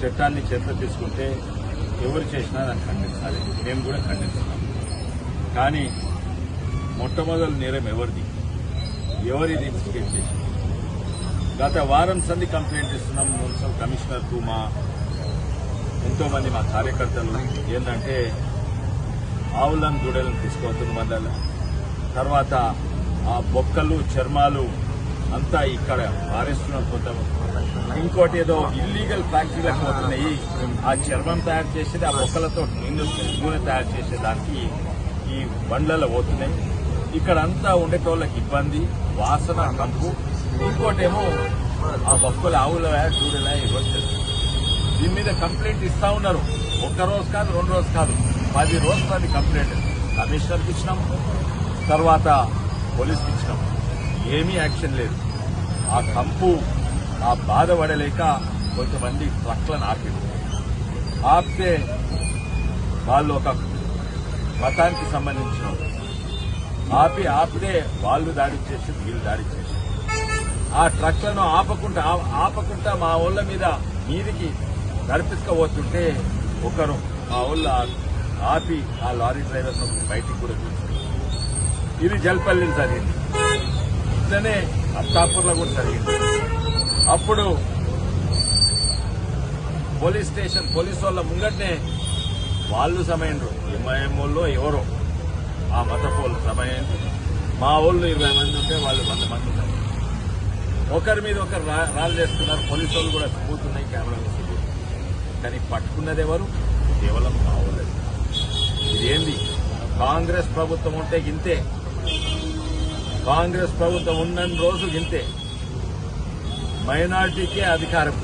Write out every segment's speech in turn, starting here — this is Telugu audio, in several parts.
చట్టాన్ని చేతిలో తీసుకుంటే ఎవరు చేసినా దాన్ని ఖండించాలి. మేము కూడా ఖండిస్తున్నాం కానీ మొట్టమొదటి నేరం ఎవరిది? ఎవరిది ఇన్స్టిగేట్ చేసింది? గత వారం సంది కంప్లైంట్ ఇస్తున్నాం మున్సిపల్ కమిషనర్కు మా ఎంతోమంది మా కార్యకర్తలు ఏంటంటే ఆవులను దూడలను తీసుకోవద్దు మండల తర్వాత ఆ బొక్కలు చర్మాలు అంతా ఇక్కడ పారేస్తున్నారు కొంత ఇంకోటి ఏదో ఇల్లీగల్ ఫ్యాక్టరీలకు పోతున్నాయి. ఆ చర్మం తయారు చేసేది ఆ మొక్కలతో నిండు నూనె తయారు చేసేదానికి ఈ బండ్లలో పోతున్నాయి. ఇక్కడ అంతా ఉండేటోళ్ళకి ఇబ్బంది వాసన కంపు. ఇంకోటేమో ఆ బొక్కలు ఆవుల దూడల ఇవ్వచ్చు దీని మీద కంప్లైంట్ ఇస్తా ఉన్నారు. ఒక్క రోజు కాదు రెండు రోజు కాదు. పది రోజులు అది కంప్లైంట్. కమిషనర్కి ఇచ్చినాం. తర్వాత పోలీస్కి ఇచ్చినాం. ఏమీ యాక్షన్ లేదు. ఆ కంపు ఆ బాధ పడలేక కొంతమంది ట్రక్లను ఆపారు. ఆపితే వాళ్ళు ఒక మతానికి సంబంధించిన ఆపి ఆపితే వాళ్ళు దాడి చేసి వీళ్ళు దాడి చేసి. ఆ ట్రక్లను ఆపకుండా ఆ- ఆపకుండా మా ఊళ్ళ మీద మీదికి నడిపించకపోతుంటే ఒకరు మా ఊళ్ళ ఆపి ఆ లారీ డ్రైవర్ బయటికి కూడా చూశారు ఇది జల్పల్లి జరిగింది. ఇట్లనే అత్తాపూర్లో కూడా జరిగింది. అప్పుడు పోలీస్ స్టేషన్ పోలీస్ వాళ్ళ ముంగట్నే వాళ్ళు సమయంలో ఎంఐఎం వాళ్ళు ఎవరో. ఆ మత సమయం మా వాళ్ళు ఇరవై మంది ఉంటే వాళ్ళు వంద మంది ఉన్నారు ఒకరి మీద ఒకరు రా- రాళ్ళు చేస్తున్నారు. పోలీసు వాళ్ళు కూడా చూపుతున్నాయి కెమెరా కానీ పట్టుకున్నది ఎవరు? కేవలం మా వాళ్ళే. ఇదేంది? కాంగ్రెస్ ప్రభుత్వం ఉంటే ఇంతే. కాంగ్రెస్ ప్రభుత్వం ఉన్న రోజు ఇంతే మైనార్టీకే అధికారం.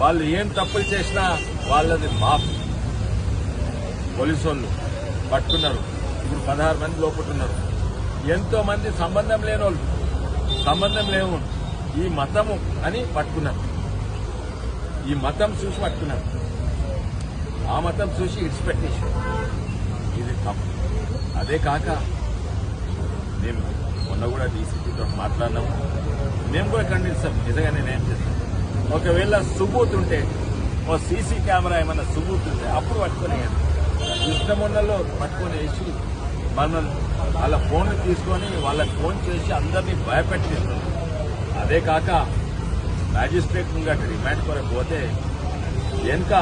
వాళ్ళు ఏం తప్పులు చేసినా వాళ్ళది మాఫ్. పోలీసు వాళ్ళు పట్టుకున్నారు. ఇప్పుడు పదహారు మంది లోపట్టున్నారు ఎంతో మంది సంబంధం లేని వాళ్ళు సంబంధం లేవు. ఈ మతము అని పట్టుకున్నారు. ఈ మతం చూసి పట్టుకున్నారు. ఆ మతం చూసి ఇడిచిపెట్టేసి ఇది తప్పు. అదే కాక మేము మొన్న కూడా డీసీపీతో మాట్లాడినాము మేము కూడా ఖండిస్తాం నిజంగానే నేను చేస్తాం ఒకవేళ సుబూత్ ఉంటే ఓ సీసీ కెమెరా ఏమైనా సుబూత్ ఉంటే అప్పుడు పట్టుకునే ఇష్టమున్నలో పట్టుకొని వేసి మనం వాళ్ళ ఫోన్లు తీసుకొని వాళ్ళకి ఫోన్ చేసి అందరినీ భయపెట్టిస్తున్నారు అదే కాక మ్యాజిస్ట్రేట్ ముంగట రిమాండ్ కొరకు పోతే వెనుక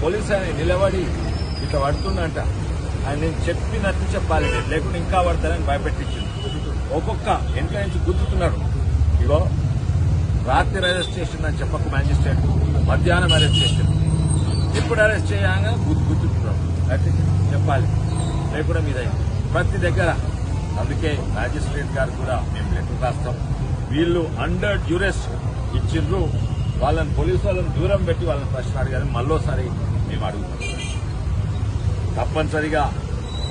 పోలీస్ ఆయన నిలబడి ఇట్లా పడుతుందంట ఆయన నేను చెప్పినట్టు చెప్పాలి. లేకుండా లేకుంటే ఇంకా పడతానని భయపెట్టించింది ఒక్కొక్క వెనుక నుంచి గుర్తుతున్నాడు ఇగో రాత్రి అరెస్ట్ చేసిందని చెప్పకు మ్యాజిస్ట్రేట్ మధ్యాహ్నం అరెస్ట్ చేసింది ఎప్పుడు అరెస్ట్ చేయగా గుర్తు గుర్తుతున్నాడు అయితే చెప్పాలి. లేకుండా మీద. ప్రతి దగ్గర. అందుకే మ్యాజిస్ట్రేట్ గారు కూడా మేము లెటర్ రాస్తాం వీళ్ళు అండర్ డ్యూరెస్ ఇచ్చిండ్రు. వాళ్ళని పోలీసు వాళ్ళని దూరం పెట్టి వాళ్ళని ప్రశ్న అడిగారు. మళ్ళోసారి మేము అడుగుతున్నాం తప్పనిసరిగా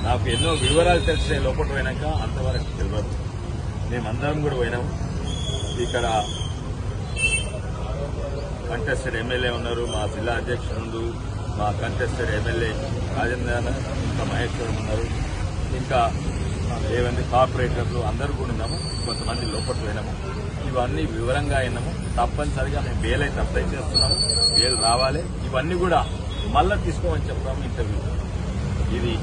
నాకు ఎన్నో వివరాలు తెలిసే లోపల పోయినాక అంతవరకు తెలియదు. మేమందరం కూడా పోయినాం. ఇక్కడ కంటెస్టెడ్ ఎమ్మెల్యే ఉన్నారు. మా జిల్లా అధ్యక్షుడు మా కంటెస్టెడ్ ఎమ్మెల్యే రాజేంద్ర ఇంకా మహేశ్వరం ఉన్నారు. ఇంకా ఏమంది కార్పొరేటర్లు అందరూ కూడా ఉన్నాము. కొంతమంది లోపల పోయినాము. ఇవన్నీ వివరంగా అయినాము. తప్పనిసరిగా మేము బేల్ అయితే అప్లై చేస్తున్నాము. బేల్ రావాలి. ఇవన్నీ కూడా మళ్ళా తీసుకోమని చెప్తాము ఇంటర్వ్యూ. ఇది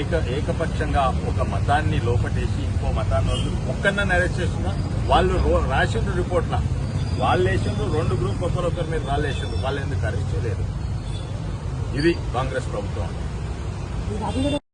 ఏక ఏకపక్షంగా ఒక మతాన్ని లోపటేసి ఇంకో మతాన్ని వాళ్ళు ఒక్కన్నా అరెస్ట్ చేస్తున్నా వాళ్ళు రాసిండ్రు రిపోర్ట్ల వాళ్ళు వేసిండ్రు రెండు గ్రూప్ ఒకరొకరి మీద వాళ్ళు వేసిండ్రు. వాళ్ళు ఎందుకు అరెస్ట్ చేయలేదు? ఇది కాంగ్రెస్ ప్రభుత్వం.